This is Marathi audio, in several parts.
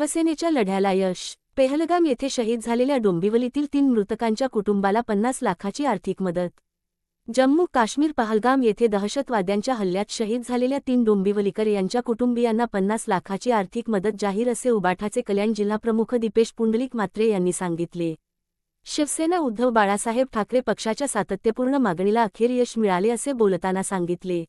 शिवसेनेच्या लढ्याला यश. पेहलगाम येथे शहीद झालेल्या डोंबिवलीतील तीन मृतकांच्या कुटुंबाला पन्नास लाखाची आर्थिक मदत. जम्मू काश्मीर पहलगाम येथे दहशतवाद्यांच्या हल्ल्यात शहीद झालेल्या तीन डोंबिवलीकर यांच्या कुटुंबियांना पन्नास लाखाची आर्थिक मदत जाहीर असे उबाठाचे कल्याण जिल्हाप्रमुख दीपेश पुंडलिक मात्रे यांनी सांगितले. शिवसेना उद्धव बाळासाहेब ठाकरे पक्षाच्या सातत्यपूर्ण मागणीला अखेर यश मिळाले असे बोलताना सांगितले.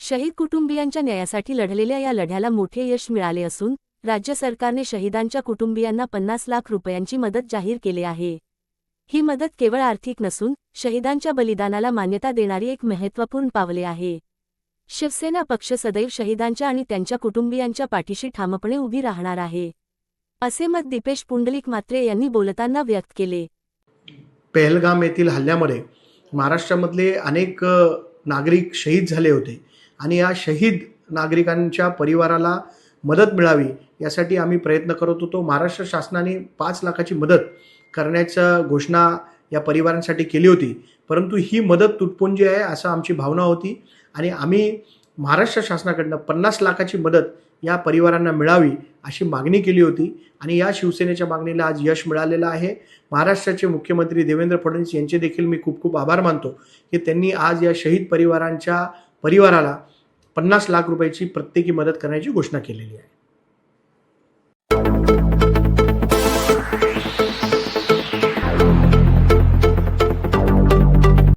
शहीद कुटुंबियांच्या न्यायासाठी लढलेल्या या लढ्याला मोठे यश मिळाले असून राज्य सरकारने शहीदांच्या कुटुंबियांना पन्नास लाख रुपयांची मदत जाहीर केली आहे. ही मदत केवळ आर्थिक नसून शहीदांच्या बलिदानाला मान्यता देणारी एक महत्त्वपूर्ण पावले आहे. शिवसेना पक्ष सदैव शहीदांच्या आणि त्यांच्या कुटुंबियांच्या पाठीशी ठामपणे उभी राहणार आहे. असे मत दीपेश पुंडलिक मात्रे यांनी बोलताना व्यक्त केले. पहलगाम येथील हल्ल्यामध्ये महाराष्ट्रामधले अनेक नागरिक शहीद झाले होते आणि या शहीद नागरिकांच्या परिवाराला मदत मिळावी यासाठी आम्ही प्रयत्न करत होतो. महाराष्ट्र शासनाने पाच लाखाची मदत करण्याच्या घोषणा या परिवारांसाठी केली होती. परंतु ही मदत तुटपुंजी आहे असं आमची भावना होती आणि आम्ही महाराष्ट्र शासनाकडनं पन्नास लाखाची मदत या परिवारांना मिळावी अशी मागणी केली होती आणि या शिवसेनेच्या मागणीला आज यश मिळालेलं आहे. महाराष्ट्राचे मुख्यमंत्री देवेंद्र फडणवीस यांचे देखील मी खूप खूप आभार मानतो की त्यांनी आज या शहीद परिवारांच्या परिवाराला पन्नास लाख रुपयाची प्रत्येकी मदत करण्याची घोषणा केलेली आहे.